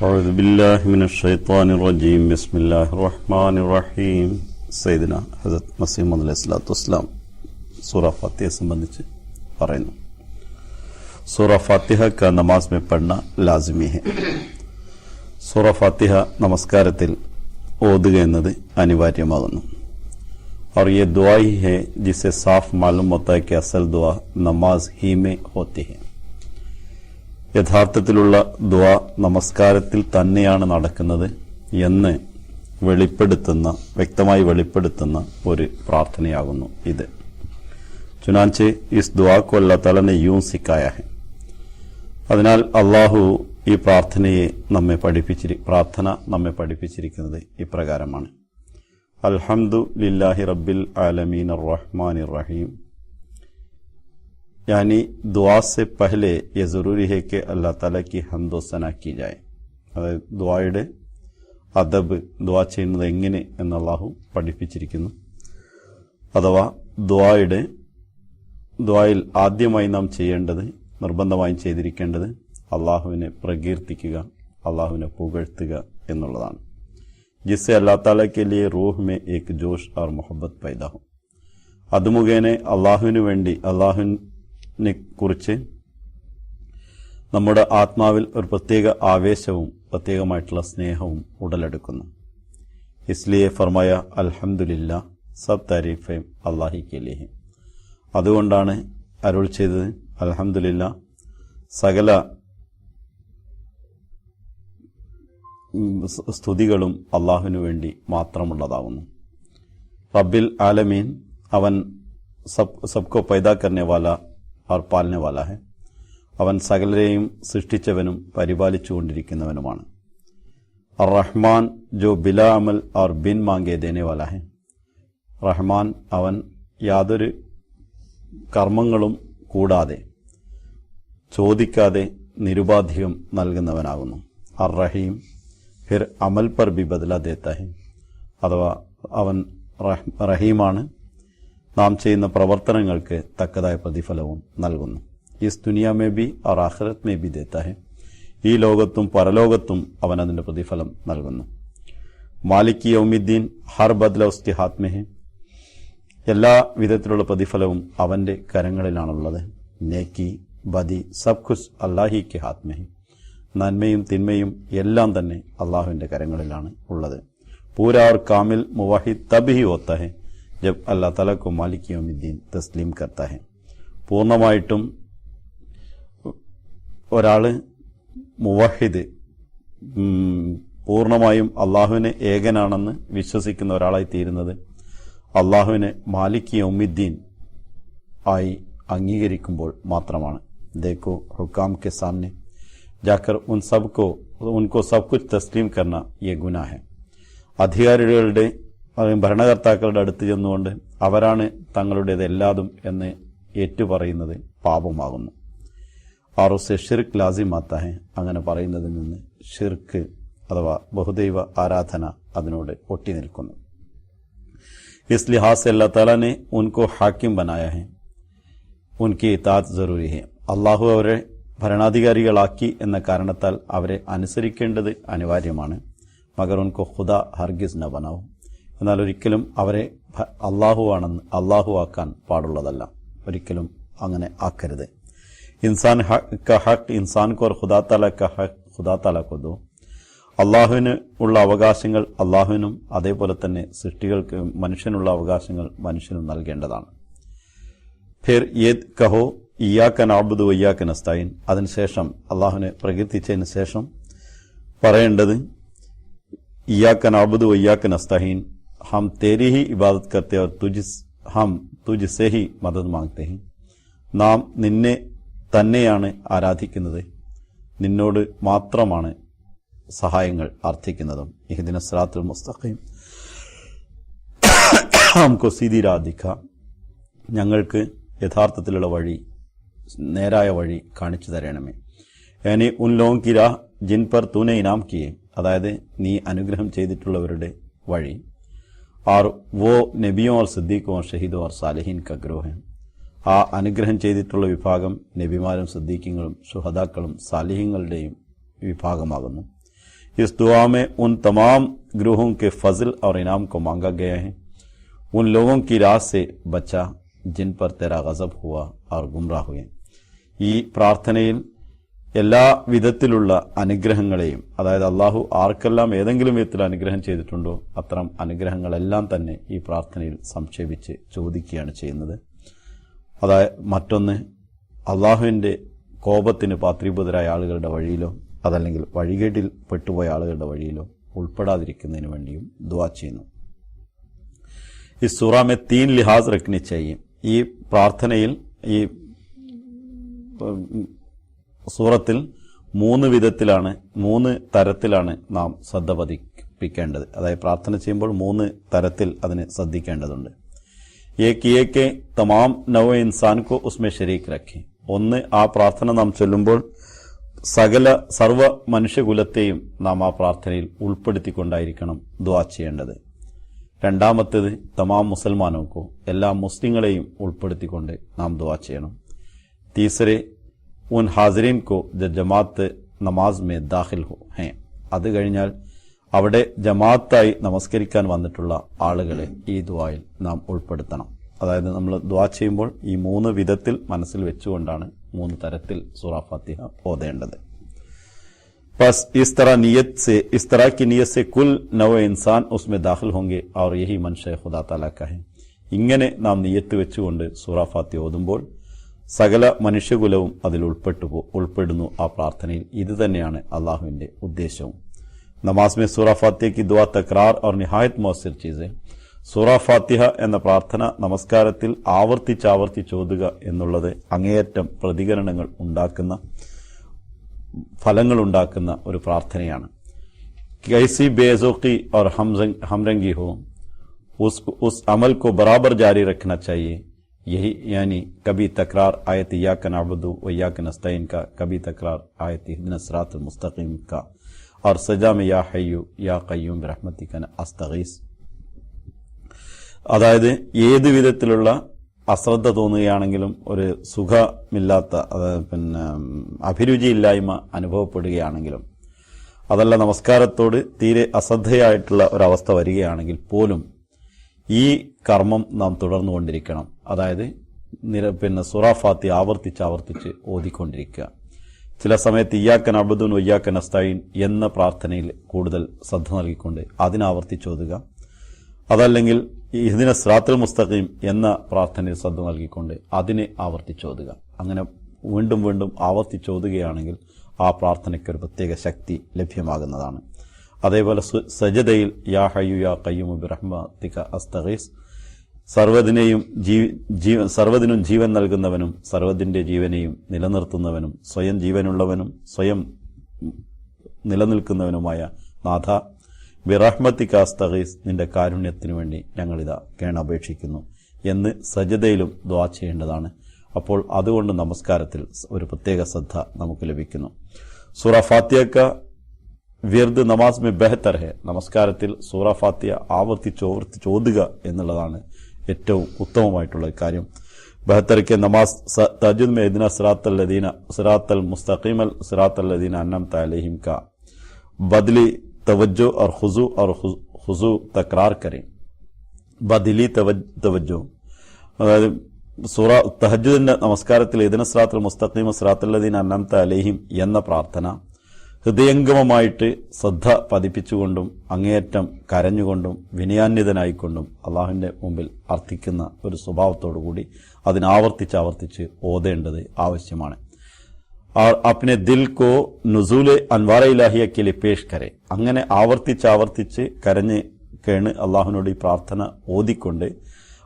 اعوذ باللہ من الشیطان الرجیم بسم اللہ الرحمن الرحیم سیدنا حضرت مسیح മസീം അലൈഹി സ്വലാത്തു سورہ فاتحہ ഫാത്തിഹയെ چھے പറയുന്നു. سورہ فاتحہ کا نماز میں പഠنا ലാസിമി ഹെ സൂറ گئے ندے آنی എന്നത് അനിവാര്യമാകുന്നു. اور یہ دعا ہی ہے جسے صاف معلوم ہوتا ہے کہ اصل دعا نماز ہی میں ہوتی ہے. യഥാർത്ഥത്തിലുള്ള ദ്വാ നമസ്കാരത്തിൽ തന്നെയാണ് നടക്കുന്നത് എന്ന് വെളിപ്പെടുത്തുന്ന വ്യക്തമായി വെളിപ്പെടുത്തുന്ന ഒരു പ്രാർത്ഥനയാകുന്നു ഇത്. ചുനാൻചെ ഇസ് ദുവാക്കു അല്ലാ തലനെ സിക്കായ അതിനാൽ അള്ളാഹു ഈ പ്രാർത്ഥനയെ നമ്മെ പഠിപ്പിച്ചിരി പ്രാർത്ഥന നമ്മെ പഠിപ്പിച്ചിരിക്കുന്നത് ഇപ്രകാരമാണ്. അൽഹംദു ലില്ലാഹി റബ്ബിൽ ആലമീൻ റഹ്മാൻ റഹീം. यानी दुआ से पहले ये ज़रूरी है कि अल्लाह ताला की हम्दो सना की जाए അതായത് ദുആയുടെ അദബ് ദുആ ചെയ്യുന്നത് എങ്ങനെ എന്ന് അള്ളാഹു പഠിപ്പിച്ചിരിക്കുന്നു അഥവാ ദുആയുടെ ദുആയിൽ ആദ്യമായി നാം ചെയ്യേണ്ടത് നിർബന്ധമായും ചെയ്തിരിക്കേണ്ടത് അള്ളാഹുവിനെ പ്രകീർത്തിക്കുക അള്ളാഹുവിനെ പുകഴ്ത്തുക എന്നുള്ളതാണ് ജിസ്സെ അല്ലാ താല കെ ലിയെ റൂഹ് മേ ഏക് ജോഷ് और मोहब्बत पैदा हो അത് മുഖേന അള്ളാഹുവിന് വേണ്ടി അള്ളാഹുവിനെ കുറിച്ച് നമ്മുടെ ആത്മാവിൽ ഒരു പ്രത്യേക ആവേശവും പ്രത്യേകമായിട്ടുള്ള സ്നേഹവും ഉടലെടുക്കുന്നു. ഇസ്ലിയെ ഫർമായ അൽഹമുല്ല സബ് താരീഫെ അള്ളാഹി കെലിഹെ. അതുകൊണ്ടാണ് അരുൾ ചെയ്തത് അൽഹംദുലില്ല സകല സ്തുതികളും അള്ളാഹുവിനു വേണ്ടി മാത്രമുള്ളതാവുന്നു. റബ്ബിൽ ആലമീൻ അവൻ സബ് സബ്കോ പൈദാ കർനെ അവർ പാലനവാലാഹ് അവൻ സകലരെയും സൃഷ്ടിച്ചവനും പരിപാലിച്ചുകൊണ്ടിരിക്കുന്നവനുമാണ്. അർ റഹ്മാൻ ജോ ബില അമൽ അവർ ബിൻ മാങ്കേ മാങ്കെ ദേനേവാലാഹ് റഹ്മാൻ അവൻ യാതൊരു കർമ്മങ്ങളും കൂടാതെ ചോദിക്കാതെ നിരുപാധികം നൽകുന്നവനാകുന്നു. അർ റഹീം ഫിർ അമൽ പർ ബി ബദല ദേത്താഹി അഥവാ അവൻ റഹീമാണ്. നാം ചെയ്യുന്ന പ്രവർത്തനങ്ങൾക്ക് തക്കതായ പ്രതിഫലവും നൽകുന്നു. ഈസ് ദുനിയ മേ ബി ഓർ ആഹ്റത് മേ ബി ദേത്താഹെ ഈ ലോകത്തും പരലോകത്തും അവൻ അതിന്റെ പ്രതിഫലം നൽകുന്നു. മാലിക് യൗമിദ്ദീൻ ഹർ ബദ്ലൗസ്തി ഹാത്മേഹെ എല്ലാ വിധത്തിലുള്ള പ്രതിഫലവും അവന്റെ കരങ്ങളിലാണുള്ളത്. നേക്കി ബദി സബ് ഖുസ് അല്ലാഹി കെ ഹാത്മേഹി നന്മയും തിന്മയും എല്ലാം തന്നെ അള്ളാഹുവിന്റെ കരങ്ങളിലാണ് ഉള്ളത്. പൂരാർ കാമിൽ മുവാഹിദ് തബിഹി ഓത്തഹേ जब अल्लाह ताला को मालिक यौमुद्दीन तस्लीम करता है പൂർണ്ണമായിട്ടും ഒരാള് മുവഹിദ് ഉം, പൂർണ്ണമായും അള്ളാഹുവിനെ ഏകനാണെന്ന് വിശ്വസിക്കുന്ന ഒരാളായി തീരുന്നത് അള്ളാഹുവിനെ മാലിക് യൗമിദ്ദീൻ ആയി അംഗീകരിക്കുമ്പോൾ മാത്രമാണ് देखो हुकाम के सामने जाकर उन सबको उनको सब कुछ तस्लीम करना ये गुनाह है അധികാരികളുടെ അല്ലെങ്കിൽ ഭരണകർത്താക്കളുടെ അടുത്ത് ചെന്നുകൊണ്ട് അവരാണ് തങ്ങളുടേത് എല്ലാതും എന്ന് ഏറ്റുപറയുന്നത് പാപമാകുന്നു ആറുസെ ഷിർക്ക് ലാസിമാത്ത ഹെ അങ്ങനെ പറയുന്നതിൽ നിന്ന് ഷിർക്ക് അഥവാ ബഹുദൈവ ആരാധന അതിനോട് ഒട്ടി നിൽക്കുന്നു इस लिहाज से अल्लाह ताला ने उनको हाकिम बनाया है ഉൻകി ഇത്താത്ത് ജറൂരി ഹെ അള്ളാഹു അവരെ ഭരണാധികാരികളാക്കി എന്ന കാരണത്താൽ അവരെ അനുസരിക്കേണ്ടത് അനിവാര്യമാണ് മഗർ ഉൻകോ ഖുദ ഹർഗിസ് ന ബനാവും എന്നാൽ ഒരിക്കലും അവരെ ഭ- അള്ളാഹു ആണെന്ന് അള്ളാഹു ആക്കാൻ പാടുള്ളതല്ല. ഒരിക്കലും അങ്ങനെ ആക്കരുത്. ഇൻസാൻ ഹക്ക് ഹക്ക് ഇൻസാൻ കോർ ഹുദാത്തല തല ക ഹക്ക് ഖുദാ തല കൊതു. അള്ളാഹുവിന് ഉള്ള അവകാശങ്ങൾ അള്ളാഹുവിനും അതേപോലെ തന്നെ സൃഷ്ടികൾക്ക് മനുഷ്യനുള്ള അവകാശങ്ങൾ മനുഷ്യനും നൽകേണ്ടതാണ്. ഫിർ ഏത് കഹോ ഇയാക്കൻ ആബുദു ഇയാക്കൻ അസ്തായിൻ അതിനുശേഷം അള്ളാഹുവിനെ പ്രകീർത്തിച്ചതിന് ശേഷം പറയേണ്ടത് ഇയാക്കൻ ആബുദു ഇയാക്കൻ അസ്താഹീൻ ഹം തേരി ഹി ഇബാദത്ത് കർത്തെ और तुझ हम तुझसे ही മദത് മാങ്ങത്തെ ഹി നാം നിന്നെ തന്നെയാണ് ആരാധിക്കുന്നത് നിന്നോട് മാത്രമാണ് സഹായങ്ങൾ അർത്ഥിക്കുന്നതും ഇഹ്ദിന സലാത്തുൽ മുസ്തഖീം ഹംകോ സീതി രാധിക്ക ഞങ്ങൾക്ക് യഥാർത്ഥത്തിലുള്ള വഴി നേരായ വഴി കാണിച്ചു തരണമേ यानी ഉൻ ലോഗോं की राह जिन पर तूने इनाम किए അതായത് നീ അനുഗ്രഹം ചെയ്തിട്ടുള്ളവരുടെ വഴി और वो നബിയോ और സിദ്ദീഖോ और ഷഹീദോ और സാലിഹീൻ का ग्रोह है ആ അനുഗ്രഹം ചെയ്തിട്ടുള്ള വിഭാഗം നബിമാരും സിദ്ദീഖിങ്ങളും സുഹദാക്കളും സാലിഹ്യങ്ങളുടെയും വിഭാഗമാകുന്നു इस दुआ में उन तमाम ग्रोहों के फजल और इनाम को मांगा गया है उन लोगों की राह से बचा जिन पर तेरा गजब हुआ और गुमराह हुए ഈ പ്രാർത്ഥനയിൽ എല്ലാ വിധത്തിലുള്ള അനുഗ്രഹങ്ങളെയും അതായത് അള്ളാഹു ആർക്കെല്ലാം ഏതെങ്കിലും വിധത്തിൽ അനുഗ്രഹം ചെയ്തിട്ടുണ്ടോ അത്തരം അനുഗ്രഹങ്ങളെല്ലാം തന്നെ ഈ പ്രാർത്ഥനയിൽ സംക്ഷേപിച്ച് ചോദിക്കുകയാണ് ചെയ്യുന്നത്. അതായത് മറ്റൊന്ന് അള്ളാഹുവിന്റെ കോപത്തിന് പാത്രീഭൂതരായ ആളുകളുടെ വഴിയിലോ അതല്ലെങ്കിൽ വഴികേട്ടിൽ പെട്ടുപോയ ആളുകളുടെ വഴിയിലോ ഉൾപ്പെടാതിരിക്കുന്നതിന് വേണ്ടിയും ദുവാ ചെയ്യുന്നു. ഈ സുറാമെ തീൻ ലിഹാസ് റക്നി ചെയ്യും. ഈ പ്രാർത്ഥനയിൽ ഈ സൂറത്തിൽ മൂന്ന് വിധത്തിലാണ് മൂന്ന് തരത്തിലാണ് നാം ശ്രദ്ധ പതിപ്പിക്കേണ്ടത്. അതായത് പ്രാർത്ഥന ചെയ്യുമ്പോൾ മൂന്ന് തരത്തിൽ അതിന് ശ്രദ്ധിക്കേണ്ടതുണ്ട്. ഏക്ക് ഏക്ക് തമാം നവ ഇൻസാൻ കോ ഉസ്മെ ഷരീഖ് രഖി. ഒന്ന് ആ പ്രാർത്ഥന നാം ചൊല്ലുമ്പോൾ സകല സർവ മനുഷ്യകുലത്തെയും നാം ആ പ്രാർത്ഥനയിൽ ഉൾപ്പെടുത്തിക്കൊണ്ടായിരിക്കണം ദ്വാ ചെയ്യേണ്ടത്. രണ്ടാമത്തേത് തമാം മുസൽമാനോക്കോ. എല്ലാ മുസ്ലിങ്ങളെയും ഉൾപ്പെടുത്തിക്കൊണ്ട് നാം ദ്വാ ചെയ്യണം. തീസരെ उन हाजरीन को जो जमात നമാസ് മേ ദാഖിൽ ഹോ ഹേ അത് കഴിഞ്ഞാൽ അവിടെ ജമാഅത്തായി നമസ്കരിക്കാൻ വന്നിട്ടുള്ള ആളുകളെ ഈ ദുആയിൽ നാം ഉൾപ്പെടുത്തണം അതായത് നമ്മൾ ദുആ ചെയ്യുമ്പോൾ ഈ മൂന്ന് വിധത്തിൽ മനസ്സിൽ വെച്ചുകൊണ്ടാണ് മൂന്ന് തരത്തിൽ സൂറ ഫാത്തിഹ ഓതേണ്ടത് बस इस तरह नियत से इस तरह की नियत से कुल नव इंसान उसमें दाखिल होंगे और यही मंशय खुदा ताला का है ഇങ്ങനെ നാം നിയത്ത് വെച്ചുകൊണ്ട് സൂറ ഫാത്തി ഓതുമ്പോൾ സകല മനുഷ്യകുലവും അതിൽ ഉൾപ്പെട്ടു ഉൾപ്പെടുന്നു ആ പ്രാർത്ഥനയിൽ. ഇത് തന്നെയാണ് അള്ളാഹുവിന്റെ ഉദ്ദേശവും. നമാസ് മെ സൂറ ഫാത്തിഹയ്ക്ക് ദുവാ തക്രാർ ഓർ നിഹായത് മോസിർ ചീസ് സൂറ ഫാത്തിഹ എന്ന പ്രാർത്ഥന നമസ്കാരത്തിൽ ആവർത്തിച്ചാവർത്തിച്ച് ഓതുക എന്നുള്ളത് അങ്ങേയറ്റം പ്രതികരണങ്ങൾ ഉണ്ടാക്കുന്ന ഫലങ്ങൾ ഉണ്ടാക്കുന്ന ഒരു പ്രാർത്ഥനയാണ്. കൈസി ബേസോക്കി ഓർ ഹംസ ഹംരംഗി ഹോ. ഉസ് ഉസ് അമൽ കോ ബറാബർ ജാരി റഖ്ന ചാഹിയേ यही यानी कभी तकरार आयत या कनाबदू व या कनस्तैन का कभी तकरार आयत हिदनसरात मुस्तकीम کا اور سجا میں یا حیو یا قیوم رحمتی कन अस्तगीस। അതായത് ഏത് വിധത്തിലുള്ള അശ്രദ്ധ തോന്നുകയാണെങ്കിലും ഒരു സുഖമില്ലാത്ത പിന്നെ അഭിരുചിയില്ലായ്മ അനുഭവപ്പെടുകയാണെങ്കിലും അതല്ല നമസ്കാരത്തോട് തീരെ അശ്രദ്ധയായിട്ടുള്ള ഒരവസ്ഥ വരികയാണെങ്കിൽ പോലും ഈ കർമ്മം നാം തുടർന്നുകൊണ്ടിരിക്കണം. അതായത് നിര പിന്നെ സുറാഫാത്തി ആവർത്തിച്ച് ആവർത്തിച്ച് ഓതിക്കൊണ്ടിരിക്കുക. ചില സമയത്ത് ഇയാക്കൻ അബുദുൻ ഒയ്യാക്കൻ അസ്തായിൻ എന്ന പ്രാർത്ഥനയിൽ കൂടുതൽ ശ്രദ്ധ നൽകിക്കൊണ്ട് അതിനാവർത്തിച്ച് ഓതുക. അതല്ലെങ്കിൽ ഇതിന സ്രാത്തുൽ മുസ്തഖീം എന്ന പ്രാർത്ഥനയിൽ ശ്രദ്ധ നൽകിക്കൊണ്ട് അതിനെ ആവർത്തിച്ചോതുക അങ്ങനെ വീണ്ടും വീണ്ടും ആവർത്തിച്ചോതുകയാണെങ്കിൽ ആ പ്രാർത്ഥനയ്ക്ക് ഒരു പ്രത്യേക ശക്തി ലഭ്യമാകുന്നതാണ്. അതേപോലെ സജതയിൽ യാ ഹയ്യു യാ കയ്യുമു ബിറഹ്മത്തിക അസ്തഗീസ് സർവതിനെയും ജീവ സർവതിനും ജീവൻ നൽകുന്നവനും സർവതിന്റെ ജീവനെയും നിലനിർത്തുന്നവനും സ്വയം ജീവനുള്ളവനും സ്വയം നിലനിൽക്കുന്നവനുമായ നാഥ ബിറഹ്മത്തിക അസ്തഗീസ് നിന്റെ കാരുണ്യത്തിനു വേണ്ടി ഞങ്ങളിതാ കേണപേക്ഷിക്കുന്നു എന്ന് സജദയിലും ദ്വാ ചെയ്യേണ്ടതാണ്. അപ്പോൾ അതുകൊണ്ട് നമസ്കാരത്തിൽ ഒരു പ്രത്യേക ശ്രദ്ധ നമുക്ക് ലഭിക്കുന്നു. സൂറ ഫാത്തിയക്ക വിർദ് നമാസ് മെ ബെഹത്തർ ഹെ. നമസ്കാരത്തിൽ സൂറ ഫാത്തിയ ആവർത്തിച്ച് ആവർത്തിച്ച് ഓതുക എന്നുള്ളതാണ് ഏറ്റവും ഉത്തമമായിട്ടുള്ള ഒരു കാര്യം ബെഹത്തർ കെ നമാസ് സ- തജുദ് മെ ഇദിന സിറാത്തൽ ലദീന സിറാത്തൽ മുസ്തഖീമൽ സിറാത്തൽ ലദീന അന്നം തലഹിം का बदली तवज्जो और खुजू और खुजू तकरार करें ബദിലി തവജ്ജോ അതായത് സൂറ തഹജുദിന്റെ നമസ്കാരത്തിൽ ഇതിന സ്രാത്തുൽ മുസ്തഖീം സ്രാത്തുല്ലദീൻ അന്നംത അലഹിം എന്ന പ്രാർത്ഥന ഹൃദയംഗമമായിട്ട് ശ്രദ്ധ പതിപ്പിച്ചുകൊണ്ടും അങ്ങേയറ്റം കരഞ്ഞുകൊണ്ടും വിനയാന്വിതനായിക്കൊണ്ടും അള്ളാഹുവിന്റെ മുമ്പിൽ അർത്ഥിക്കുന്ന ഒരു സ്വഭാവത്തോടുകൂടി അതിനാവർത്തിച്ച് ആവർത്തിച്ച് ഓതേണ്ടത് ആവശ്യമാണ് और अपने दिल को നുസൂൽ അൻവാറ ഇലാഹിയ के പേഷ് കരെ അങ്ങനെ ആവർത്തിച്ച് ആവർത്തിച്ച് കരഞ്ഞ് കേണ് അള്ളാഹുവിനോട് ഈ പ്രാർത്ഥന ഓതിക്കൊണ്ട്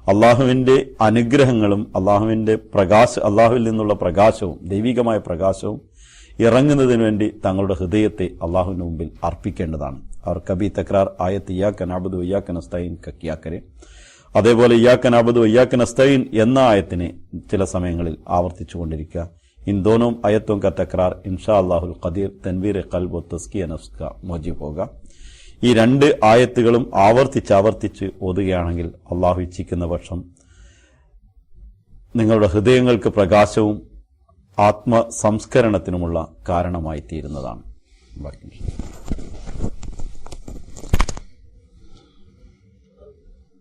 അള്ളാഹുവിന്റെ അനുഗ്രഹങ്ങളും അള്ളാഹുവിന്റെ പ്രകാശ അള്ളാഹുവിൽ നിന്നുള്ള പ്രകാശവും ദൈവികമായ പ്രകാശവും ഇറങ്ങുന്നതിന് വേണ്ടി തങ്ങളുടെ ഹൃദയത്തെ അള്ളാഹുവിന് മുമ്പിൽ അർപ്പിക്കേണ്ടതാണ്. അവർ കബി തക്രാർ ആയത്ത് ഇയാക്കൻ അബുദ് ഇയാക്കൻ അസ്തൈൻ കക്കിയാക്കരെ അതേപോലെ ഇയാക്കൻ അബുദ് ഇയാക്കൻ അസ്തൈൻ എന്ന ആയത്തിനെ ചില സമയങ്ങളിൽ ആവർത്തിച്ചു കൊണ്ടിരിക്കുക ഇൻ ദോനോം അയത്വം ക ഇൻഷാ അള്ളാഹുൽ ഖദീർ തൻവീർ കൽബോ തസ്കിയ നഫ്സ്ക മോജി പോക ഈ രണ്ട് ആയത്തുകളും ആവർത്തിച്ച് ആവർത്തിച്ച് ഓതുകയാണെങ്കിൽ അള്ളാഹു ഇച്ഛിക്കുന്ന പക്ഷം നിങ്ങളുടെ ഹൃദയങ്ങൾക്ക് പ്രകാശവും ആത്മസംസ്കരണത്തിനുമുള്ള കാരണമായി തീരുന്നതാണ് ബാക്കി